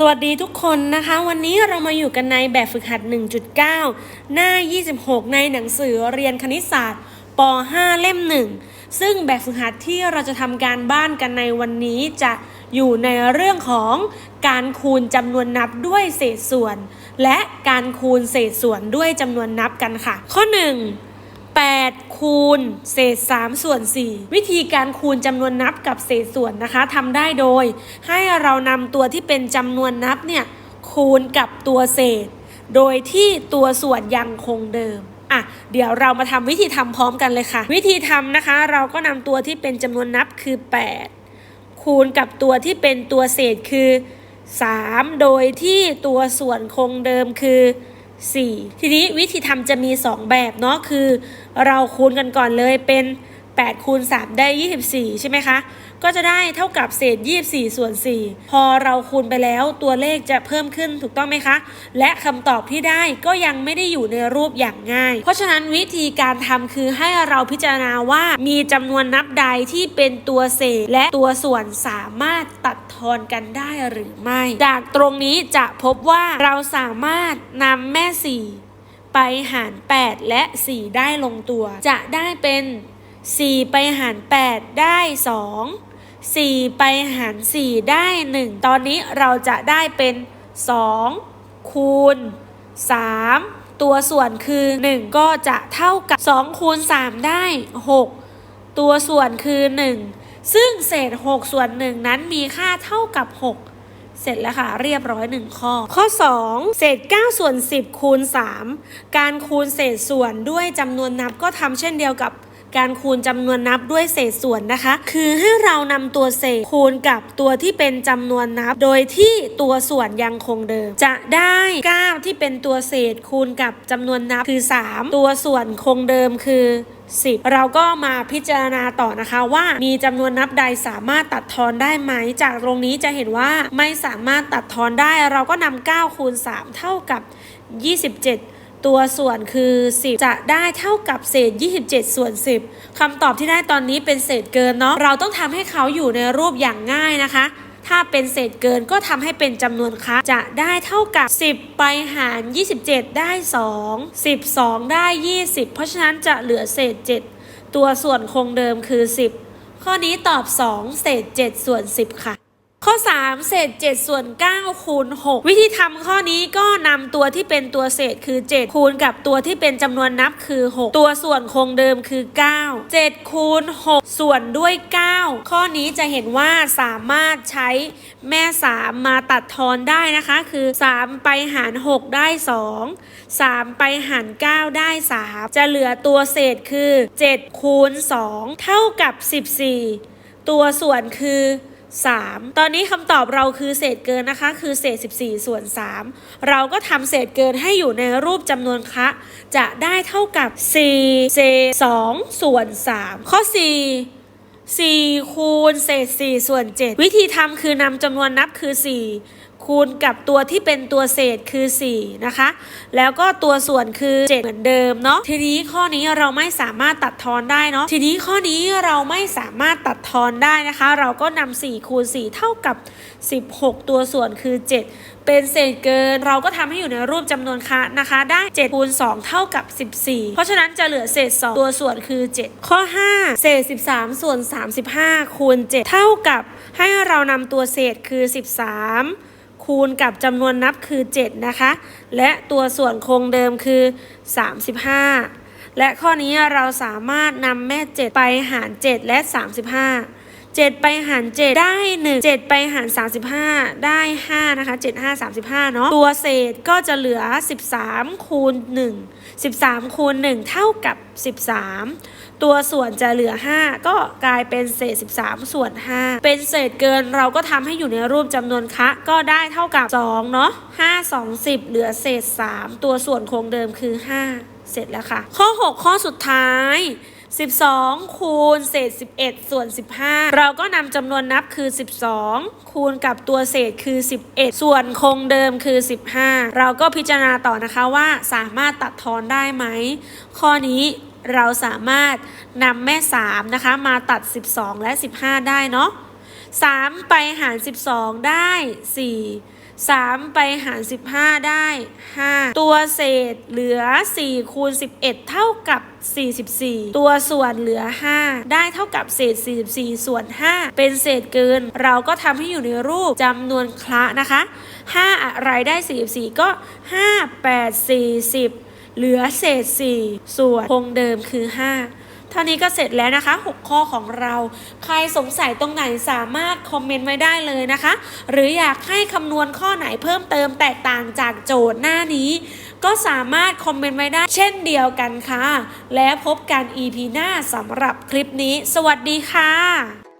สวัสดีทุกคนนะคะ วันนี้เรามาอยู่กันในแบบฝึกหัด 1.9 หน้า 26 ในหนังสือเรียนคณิตศาสตร์ป .5 เล่ม 1 ซึ่งแบบฝึกหัดที่เราจะทำการบ้านกันในวันนี้จะอยู่ในเรื่องของการคูณจำนวนนับด้วยเศษส่วน และการคูณเศษส่วนด้วยจำนวนนับกันค่ะ ข้อ 1 8 คูณเศษ 3 ส่วน 4 วิธีการคูณจำนวนนับกับเศษส่วนนะคะทำได้โดย ให้เรานำตัวที่เป็นจำนวนนับเนี่ยคูณกับตัวเศษ โดยที่ตัวส่วนยังคงเดิมอะเดี๋ยวเรามาทำวิธีทำพร้อมกันเลยค่ะ วิธีทำนะคะ เราก็นำตัวที่เป็นจำนวนนับคือ 8 คูณกับตัวที่เป็นตัวเศษคือ 3 โดยที่ตัวส่วนคงเดิมคือ 4 ทีนี้วิธีทำจะมี 2 แบบเนาะคือ เราคูณกันก่อนเลยเป็น 8คูณ3ได้ 24 ใช่ไหมคะ ก็จะได้เท่ากับเศษ 24 ส่วน 4 พอเราคูณไปแล้วตัวเลขจะเพิ่มขึ้นถูกต้องไหมคะ และคำตอบที่ได้ก็ยังไม่ได้อยู่ในรูปอย่างง่าย เพราะฉะนั้นวิธีการทำคือให้เราพิจารณาว่ามีจำนวนนับใดที่เป็นตัวเศษและตัวส่วนสามารถตัดทอนกันได้หรือไม่ จากตรงนี้จะพบว่าเราสามารถนำแม่ 4 ไปหาร 8 และ 4 ได้ลงตัว จะได้เป็น 4 ไปหาร 8 ได้ 2 4 ไปหาร 4 ได้ 1 ตอนนี้เราจะได้เป็น 2 คูณ 3 ตัวส่วนคือ 1 ก็จะเท่ากับ 2 คูณ 3 ได้ 6 ตัวส่วนคือ 1 ซึ่งเศษ 6 ส่วน 1 นั้นมีค่าเท่ากับ 6เสร็จแล้วค่ะ เรียบร้อย 1 ข้อ ข้อ 2 เศษ 9 ส่วน 10 คูณ 3 การคูณเศษส่วนด้วยจำนวนนับก็ทำเช่นเดียวกับ การคูณจำนวนนับด้วยเศษส่วนนะคะ คือให้เรานำตัวเศษคูณกับตัวที่เป็นจำนวนนับ โดยที่ตัวส่วนยังคงเดิม จะได้ 9 ที่เป็นตัวเศษคูณกับจำนวนนับคือ 3 ตัวส่วนคงเดิมคือ 10 เราก็มาพิจารณาต่อนะคะว่ามีจำนวนนับใดสามารถตัดทอนได้ไหม จากตรงนี้จะเห็นว่าไม่สามารถตัดทอนได้ เราก็นำ9คูณ3เท่ากับ 27 ตัวส่วนคือ 10 จะได้เท่ากับเศษ 27 ส่วน 10คำตอบที่ได้ตอนนี้เป็นเศษเกินเนาะเราต้องทำให้เขาอยู่ในรูปอย่างง่ายนะคะ ถ้าเป็นเศษเกินก็ทำให้เป็นจำนวนคะจะได้เท่ากับ 10 ไปหาร 27 ได้ 2 12 ได้ 20 เพราะฉะนั้นจะเหลือเศษ 7 ตัวส่วนคงเดิมคือ 10 ข้อนี้ตอบ 2 เศษ 7 ส่วน 10 ค่ะ ข้อ 3 เศษ 7 ส่วน9คูณ6วิธีทำข้อนี้ก็นำตัวที่เป็นตัวเศษคือ 7 คูณกับตัวที่เป็นจำนวนนับคือ 6 ตัวส่วนคงเดิมคือ 9 7 คูณ 6 ส่วนด้วย 9 ข้อนี้จะเห็นว่าสามารถใช้แม่ 3 มาตัดทอนได้นะคะ คือ 3 ไปหาร 6 ได้ 2 3 ไปหาร 9 ได้ 3 จะเหลือตัวเศษคือ 7 คูณ 2 เท่ากับ 14 ตัวส่วนคือ 3 ตอนนี้คำตอบเราคือเศษเกินนะคะ คือเศษ 14 ส่วน 3 เราก็ทำเศษเกินให้อยู่ในรูปจำนวนคะจะได้เท่ากับ 4 เศษ 2 ส่วน 3 ข้อ 4 4 คูณเศษ 4 ส่วน 7 วิธีทำคือนำจำนวนนับคือ 4 คูณกับตัวที่เป็นตัวเศษคือ 4 นะคะ แล้วก็ตัวส่วนคือ 7 เหมือนเดิมเนาะทีนี้ข้อนี้เราไม่สามารถตัดทอนได้เนาะทีนี้ข้อนี้เราไม่สามารถตัดทอนได้นะคะ เราก็นำ4คูณ 4 เท่ากับ 16 ตัวส่วนคือ 7 เป็นเศษเกิน เราก็ทำให้อยู่ในรูปจำนวนคะนะคะ ได้7คูณ2เท่ากับ 14 เพราะฉะนั้นจะเหลือเศษ 2 ตัวส่วนคือ 7 ข้อ 5 เศษ 13 ส่วน 35 คูณ 7 เท่ากับให้เรานำตัวเศษคือ 13 คูณกับจำนวนนับคือ 7 นะคะ และตัวส่วนคงเดิมคือ 35 และข้อนี้เราสามารถนำแม่ 7 ไปหาร 7 และ 35 7 ไปหาร 7 ได้ 1 7 ไปหาร 35 ได้ 5 นะคะ 7 5 35 เนาะตัวเศษก็จะเหลือ 13 คูณ 1 13 คูณ 1 เท่ากับ 13 ตัวส่วนจะเหลือ 5 ก็กลายเป็นเศษ 13 ส่วน 5 เป็นเศษเกินเราก็ทำให้อยู่ในรูปจำนวนคะ ก็ได้เท่ากับ 2 เนาะ5 2 10 เหลือเศษ 3 ตัวส่วนคงเดิมคือ 5 เสร็จแล้วค่ะ ข้อ 6 ข้อสุดท้าย12 คูณเศษ 11 ส่วน 15 เราก็นำจำนวนนับคือ 12 คูณกับตัวเศษคือ 11 ส่วนคงเดิมคือ 15 เราก็พิจารณาต่อนะคะว่าสามารถตัดทอนได้ไหม ข้อนี้ เราสามารถนำแม่3นะคะมาตัด 12 และ 15 ได้เนาะ3 ไปหาร 12 ได้ 4 3 ไปหาร 15 ได้ 5 ตัวเศษเหลือ 4 คูณ 11 เท่ากับ 44 ตัวส่วนเหลือ 5 ได้เท่ากับเศษ 44 ส่วน 5 เป็นเศษเกิน เราก็ทำให้อยู่ในรูปจำนวนคละนะคะ 5 อะไรได้ 44 ก็ 5 8 40 เหลือเศษ 4 ส่วนคงเดิมคือ 5 เท่านี้ก็เสร็จแล้วนะคะ 6 ข้อของเรา ใครสงสัยตรงไหนสามารถคอมเมนต์ไว้ได้เลยนะคะ หรืออยากให้คำนวณข้อไหนเพิ่มเติมแตกต่างจากโจทย์หน้านี้ ก็สามารถคอมเมนต์ไว้ได้เช่นเดียวกันค่ะ และพบกัน EP หน้าสำหรับคลิปนี้ สวัสดีค่ะ